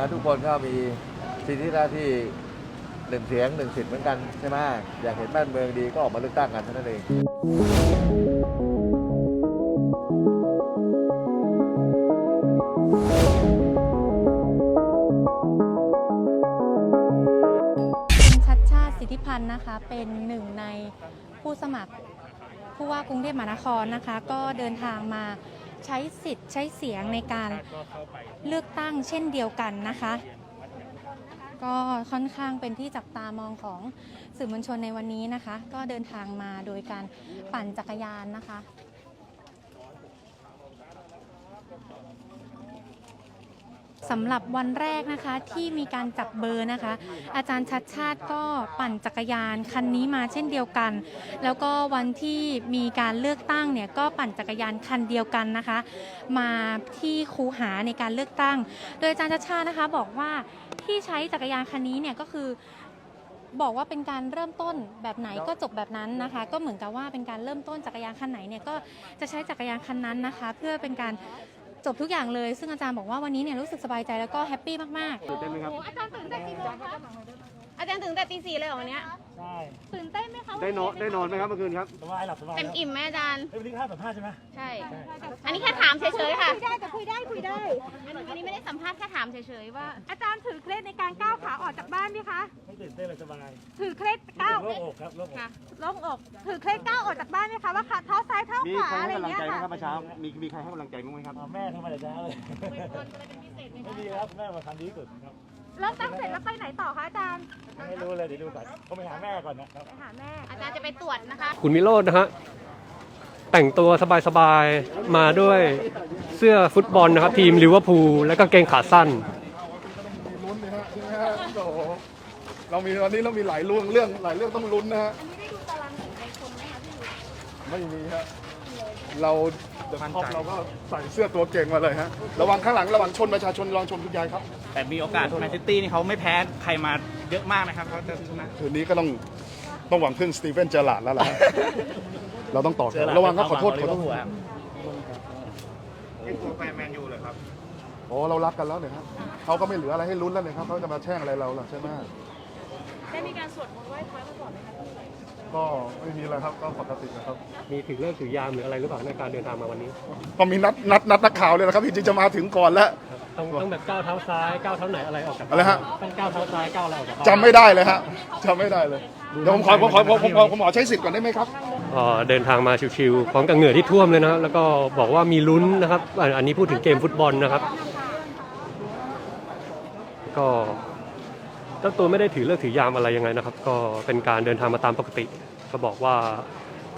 นะทุกคนก็มีสิทธิหน้าที่หนึ่งเสียงหนึ่งสิทธิ์เหมือนกันใช่ไหมอยากเห็นบ้านเมืองดีก็ออกมาเลือกตั้งกันเท่านั้นเองคุณชัดชาติสิทธิพันธ์นะคะเป็นหนึ่งในผู้สมัครผู้ว่ากรุงเทพมหานครนะคะ ก็เดินทางมา ใช้สิทธิ์ใช้เสียงในการเลือกตั้งเช่นเดียวกันนะคะ ก็ค่อนข้างเป็นที่จับตามองของสื่อมวลชนในวันนี้นะคะ ก็เดินทางมาโดยการปั่นจักรยานนะคะ สำหรับวันแรกนะคะที่มีการจับเบอร์นะคะ อาจารย์ชัดชาติก็ปั่นจักรยานคันนี้มาเช่นเดียวกัน แล้วก็วันที่มีการเลือกตั้งเนี่ยก็ปั่นจักรยานคันเดียวกันนะคะ มาที่คูหาในการเลือกตั้ง โดยอาจารย์ชัดชาตินะคะบอกว่าที่ใช้จักรยานคันนี้เนี่ยก็คือบอกว่าเป็นการเริ่มต้นแบบไหนก็จบแบบนั้นนะคะ ก็เหมือนกับว่าเป็นการเริ่มต้นจักรยานคันไหนเนี่ยก็จะใช้จักรยานคันนั้นนะคะ เพื่อเป็นการ จบทุกอย่างเลย ซึ่งอาจารย์บอกว่าวันนี้เนี่ยรู้สึกสบายใจแล้วก็แฮปปี้มากๆ ตื่นเต้นไหมครับโอ้อาจารย์ตื่นแต่กี่โมงคะอาจารย์ตื่นแต่ตีสี่เลยเหรอวันเนี้ย ใช่ตื่นเต้นไหมคะได้นอนได้นอนไหมครับเมื่อคืนครับสบายหลับสบายเต็มอิ่มไหมอาจารย์เฮ้ยวันนี้ข้าสัมภาษณ์ใช่ไหมใช่ อันนี้แค่ถามเฉยๆค่ะคุยได้แต่คุยได้คุยได้อันอันนี้ไม่ได้สัมภาษณ์แค่ถามเฉยๆว่า อาจารย์ถือเคล็ดในการก้าวขาออกจากบ้านไหมคะไม่ตื่นเต้นเลยสบายถือเคล็ดก้าวโล่งอกครับโล่งอกค่ะลงอกถือเคล็ดก้าวออกจากบ้านไหมคะว่าขาเท้าซ้ายเท้ามีขวาใครอะไรให้อกำลังย่างเงี้ยใจไหมค่ะครับเมื่อเช้ามีมีใครให้กำลังใจบ้างไหมครับอ๋อแม่โทรมาแต่เช้าเลยไม่ดีครับแม่มาทำดีที่สุดครับ เริ่มตั้งเสร็จแล้วไปไหนต่อคะอาจารย์ ไม่รู้เลยเดี๋ยวดูก่อนเขาไปหาแม่ก่อนนะครับ ไปหาแม่ อาจารย์จะไปตรวจนะคะ คุณวิโรจน์นะฮะ แต่งตัวสบายๆ มาด้วยเสื้อฟุตบอลนะครับ ทีมลิเวอร์พูลและก็เกงขาสั้นลุ้นนะฮะใช่ไหมฮะโอ้โหเรามีวันนี้เรามีหลายเรื่องเรื่องหลายเรื่องต้องลุ้นนะฮะไม่มีฮะ เรา เดอะท็อปเราก็ใส่เสื้อตัวเก่งมาเลยฮะ ระวังข้างหลังระวังชนประชาชนระวังชนคุณยายครับ แต่มีโอกาสแมนซิตี้นี่เขาไม่แพ้ใครมาเยอะมากนะครับเขาจะชนะ คืนนี้ก็ต้องต้องหวังพึ่งสตีเฟนเจอร์ลาร์ดแล้วล่ะฮะเราต้องต่อแถวระวังครับขอโทษขอโทษนี่ตัวแฟนแมนยูเลยครับ โอ้เรารักกันแล้วเนี่ยครับเขาก็ไม่เหลืออะไรให้ลุ้นแล้วเนี่ยครับเขาจะมาแช่งอะไรเราล่ะใช่ไหม ได้มีการสวดมนต์ไหว้พระมาก่อนไหมคะ ก็ไม่มีอะไรครับก็ปกตินะครับ มีถือเลิกถือยามหรืออะไรหรือเปล่าในการเดินทางมาวันนี้ ก็มีนัดนัดนัดนักข่าวเลยนะครับจริงๆจะมาถึงก่อนแล้ว ต้องต้องแบบก้าวเท้าซ้ายก้าวเท้าไหนอะไรออกจากบ้านอะไรฮะ ต้องก้าวเท้าซ้ายก้าวอะไรออกจากบ้านจำไม่ได้เลยฮะจำไม่ได้เลยเดี๋ยวผมขอผมขอผมผมขอผมขอใช้สิทธิ์ก่อนได้ไหมครับก็เดินทางมาชิวๆพร้อมกับเหงื่อที่ท่วมเลยนะแล้วก็บอกว่ามีลุ้นนะครับอันอันนี้พูดถึงเกมฟุตบอลนะครับ ก็ เจ้าตัวไม่ได้ถือเลิกถือยามอะไรยังไงนะครับ ก็เป็นการเดินทางมาตามปกติ ก็บอกว่า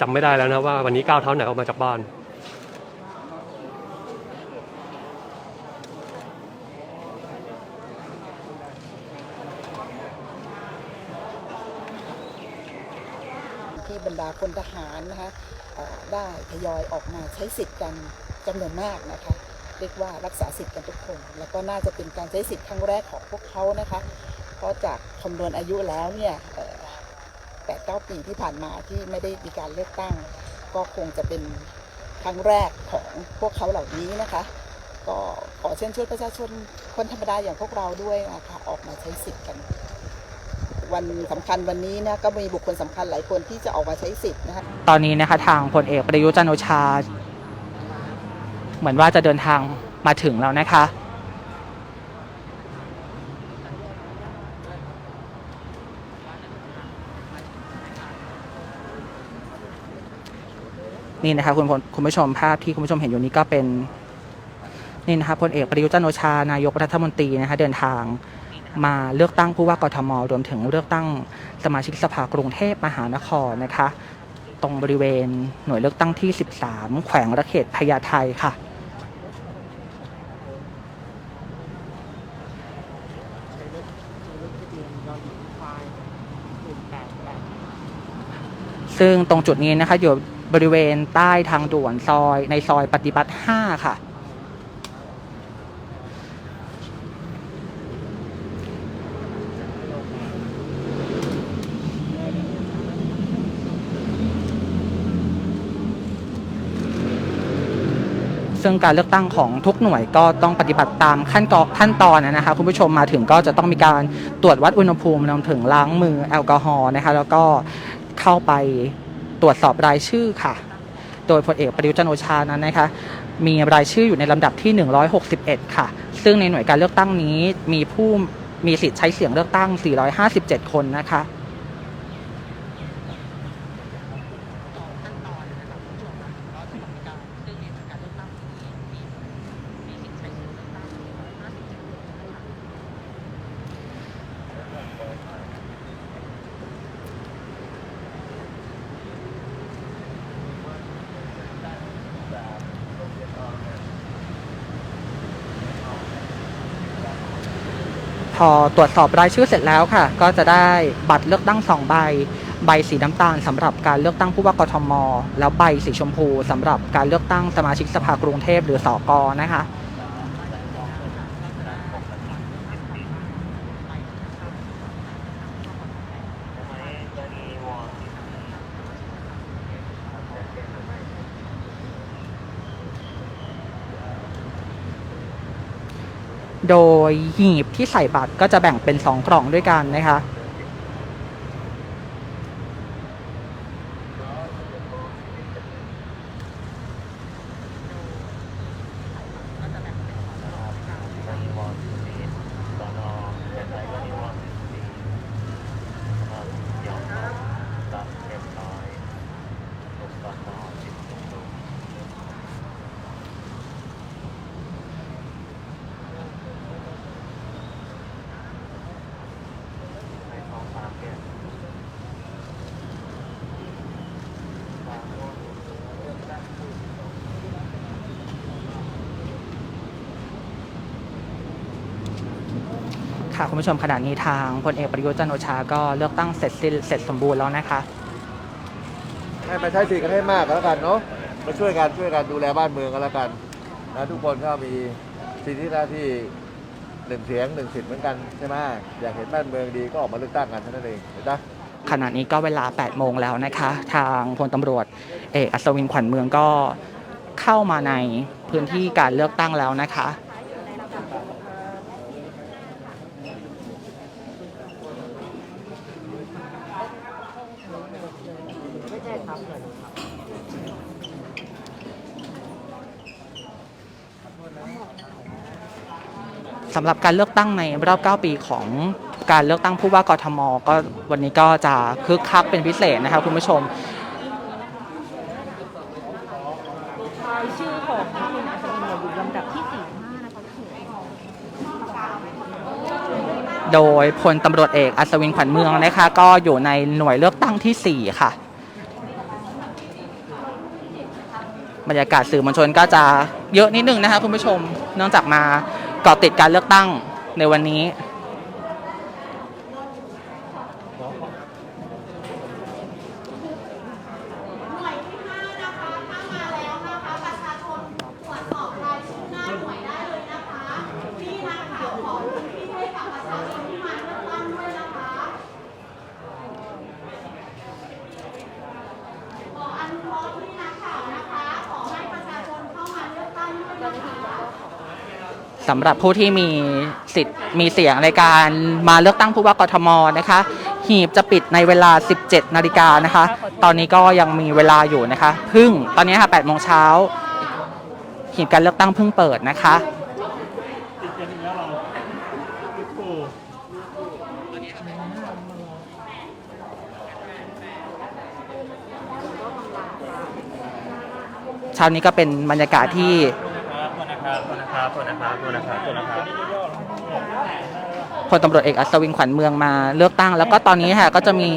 จำไม่ได้แล้วนะว่าวันนี้ก้าวเท้าไหนออกมาจากบ้าน ที่บรรดาคนทหารนะคะเอ่อได้ทยอยออกมาใช้สิทธิ์กันจำนวนมากนะคะ เรียกว่ารักษาสิทธิ์กันทุกคน แล้วก็น่าจะเป็นการใช้สิทธิ์ครั้งแรกของพวกเขานะคะ เพราะจากคำนวณอายุแล้วเนี่ยแปดเก้าปีที่ผ่านมาที่ไม่ได้มีการเลือกตั้ง ก็คงจะเป็นครั้งแรกของพวกเขาเหล่านี้นะคะ ก็ขอเชิญชวนประชาชนคนธรรมดาอย่างพวกเราด้วยนะคะออกมาใช้สิทธิ์กัน วันสำคัญวันนี้นะก็มีบุคคลสำคัญหลายคนที่จะออกมาใช้สิทธิ์นะคะตอนนี้นะคะทางพลเอกประยุทธ์จันโอชา เหมือนว่าจะเดินทางมาถึงแล้วนะคะ นี่นะคะคุณคุณผู้ชมภาพที่คุณผู้ชมเห็นอยู่นี้ก็เป็นนี่นะคะพลเอกประยุทธ์จันทร์โอชานายกรัฐมนตรีนะคะเดินทางมาเลือกตั้งผู้ว่ากทมรวมถึงเลือกตั้งสมาชิกสภากรุงเทพมหานครนะคะ ตรงบริเวณหน่วยเลือกตั้งที่ 13 แขวงระเขตพญาไทค่ะ ซึ่งตรงจุดนี้นะคะอยู่ บริเวณใต้ทางด่วนซอยในซอยปฏิบัติ 5 ค่ะ ซึ่งการเลือกตั้งของทุกหน่วยก็ต้องปฏิบัติตามขั้นตอนขั้นตอนนะคะคุณผู้ชมมาถึงก็จะต้องมีการตรวจวัดอุณหภูมิรวมถึงล้างมือแอลกอฮอล์นะคะแล้วก็เข้าไป ตรวจสอบรายชื่อค่ะ โดยพลเอกประยุจันทร์โอชานั้นนะคะ มีรายชื่ออยู่ในลำดับที่ 161 ค่ะ ซึ่งในหน่วยการเลือกตั้งนี้มีผู้มีสิทธิ์ใช้เสียงเลือกตั้ง 457 คนนะคะ อตรวจสอบรายชื่อเสร็จแล้วค่ะ ก็จะได้บัตรเลือกตั้งสองใบ ใบสีน้ำตาลสำหรับการเลือกตั้งผู้ว่ากทม แล้วใบสีชมพูสำหรับการเลือกตั้งสมาชิกสภากรุงเทพหรือสอกอนะคะ โดยหีบที่ใส่บัตรก็จะแบ่งเป็น 2 กล่องด้วยกันนะคะ ค่ะคุณผู้ชมขณะนี้ทางพลเอกประยุทธ์จันทร์โอชาก็เลือกตั้งเสร็จสิ้นเสร็จสมบูรณ์แล้วนะคะให้มาใช้สิทธิ์กันให้มากก็แล้วกันเนาะมาช่วยกันช่วยกันดูแลบ้านเมืองกันแล้วกันนะทุกคนก็มีสิทธิหน้าที่หนึ่งเสียงหนึ่งสิทธิ์เหมือนกันใช่ไหมอยากเห็นบ้านเมืองดีก็ออกมาเลือกตั้งกันเท่านั้นเองเห็นไหมขณะนี้ก็เวลา 8 โมงแล้วนะคะ ทางพลตำรวจเอกอัศวินขวัญเมืองก็เข้ามาในพื้นที่การเลือกตั้งแล้วนะคะ สำหรับการเลือกตั้งในรอบ 9 ปีของการเลือกตั้งผู้ว่ากทม ก็วันนี้ก็จะคึกคักเป็นพิเศษนะคะคุณผู้ชมชื่อของคุณอัศวินอยู่ลำดับที่สี่ห้านะคะโดยพลตำรวจเอกอัศวินขวัญเมืองนะคะก็อยู่ในหน่วยเลือกตั้งทีสี่ 4 ค่ะ บรรยากาศสื่อมวลชนก็จะเยอะนิดนึงนะคะคุณผู้ชมเนื่องจากมา เกาะติดการเลือกตั้งในวันนี้ สำหรับผู้ที่มีสิทธิ์มีเสียงในการมาเลือกตั้งผู้ว่ากทมนะคะ หีบจะปิดในเวลา 17 นาฬิกานะคะ ตอนนี้ก็ยังมีเวลาอยู่นะคะเพึ่งตอนนี้ค่ะ8โมงเช้าหีบการเลือกตั้งเพิ่งเปิดนะคะติดกันอีกแล้วเรา โอ้โหเช้านี้ก็เป็นบรรยากาศที่พลตำรวจเอกอัศวินขวัญเมืองมาเลือกตั้ง แล้วก็ตอนนี้ค่ะก็จะมี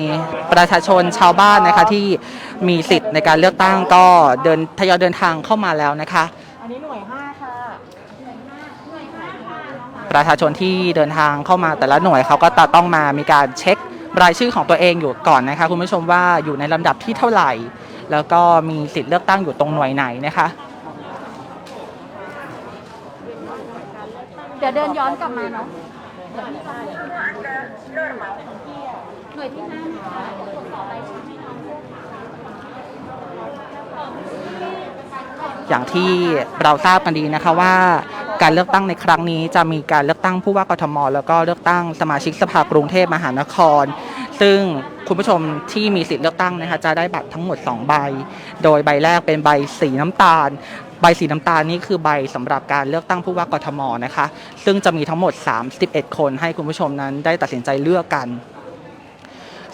ประชาชนชาวบ้านนะคะที่มีสิทธิ์ในการเลือกตั้งก็เดินทยอยเดินทางเข้ามาแล้วนะคะ อันนี้หน่วยห้าค่ะประชาชนที่เดินทางเข้ามาแต่ละหน่วยเขาก็จะต้องมามีการเช็ครายชื่อของตัวเองอยู่ก่อนนะคะคุณผู้ชมว่าอยู่ในลำดับที่เท่าไหร่ แล้วก็มีสิทธิ์เลือกตั้งอยู่ตรงหน่วยไหนนะคะ เดี๋ยวเดินย้อนกลับมาเนาะหน่วยที่ห้านะคะตรวจสอบรายชื่อให้น้องด้ค่ะอย่างที่เราทราบกันดีนะคะว่าการเลือกตั้งในครั้งนี้จะมีการเลือกตั้งผู้ว่ากทม แล้วก็เลือกตั้งสมาชิกสภากรุงเทพมหานคร ซึ่งคุณผู้ชมที่มีสิทธิ์เลือกตั้งนะคะจะได้บัตรทั้งหมด 2 ใบ โดยใบแรกเป็นใบสีน้ำตาล ใบสีน้ำตาลนี่คือใบสำหรับการเลือกตั้งผู้ว่ากทมนะคะ ซึ่งจะมีทั้งหมด 31 คนให้คุณผู้ชมนั้นได้ตัดสินใจเลือกกัน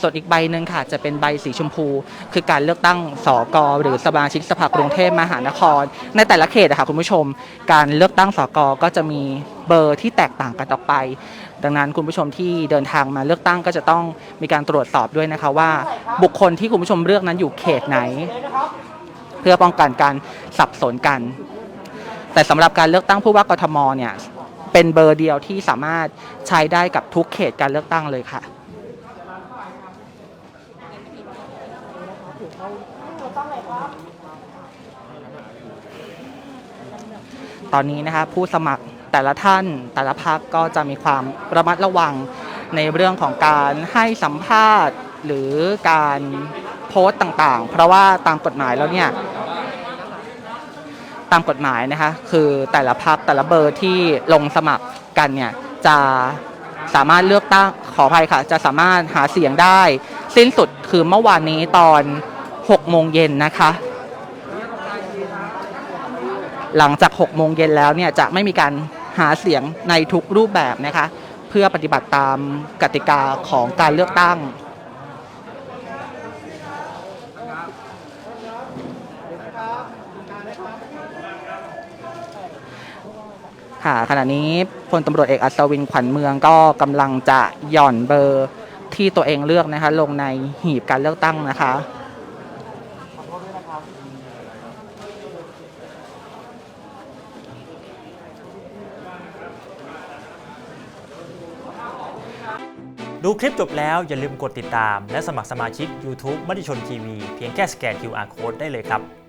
ส่วนอีกใบหนึ่งค่ะจะเป็นใบสีชมพู คือการเลือกตั้งสกหรือสมาชิกสภากรุงเทพมหานคร ในแต่ละเขตนะคะคุณผู้ชม การเลือกตั้งสกก็จะมีเบอร์ที่แตกต่างกันออกไป ดังนั้นคุณผู้ชมที่เดินทางมาเลือกตั้งก็จะต้องมีการตรวจสอบด้วยนะคะว่า บุคคลที่คุณผู้ชมเลือกนั้นอยู่เขตไหน เพื่อป้องกันการสับสนกัน แต่สำหรับการเลือกตั้งผู้ว่ากทมเนี่ยเป็นเบอร์เดียวที่สามารถใช้ได้กับทุกเขตการเลือกตั้งเลยค่ะตอนนี้นะคะผู้สมัครแต่ละท่านแต่ละพักก็จะมีความระมัดระวังในเรื่องของการให้สัมภาษณ์หรือการโพสต์ต่างๆ เพราะว่าตามกฎหมายแล้วเนี่ย ตามกฎหมายนะคะ คือแต่ละพักแต่ละเบอร์ที่ลงสมัครกันเนี่ยจะสามารถเลือกตั้งขออภัยค่ะ จะสามารถหาเสียงได้ สิ้นสุดคือเมื่อวานนี้ตอน 6 โมงเย็นนะคะ หลังจาก 6 โมงเย็นแล้วเนี่ยจะไม่มีการหาเสียงในทุกรูปแบบนะคะ เพื่อปฏิบัติตามกติกาของการเลือกตั้ง ค่ะขณะนี้พลตำรวจเอกอัศวินขวัญเมืองก็กำลังจะหย่อนเบอร์ที่ตัวเองเลือกนะคะ ลงในหีบการเลือกตั้งนะคะดูคลิปจบแล้วอย่าลืมกดติดตาม และสมัครสมาชิก YouTube มติชนทีวีเพียงแค่สแกน QR Code ได้เลยครับ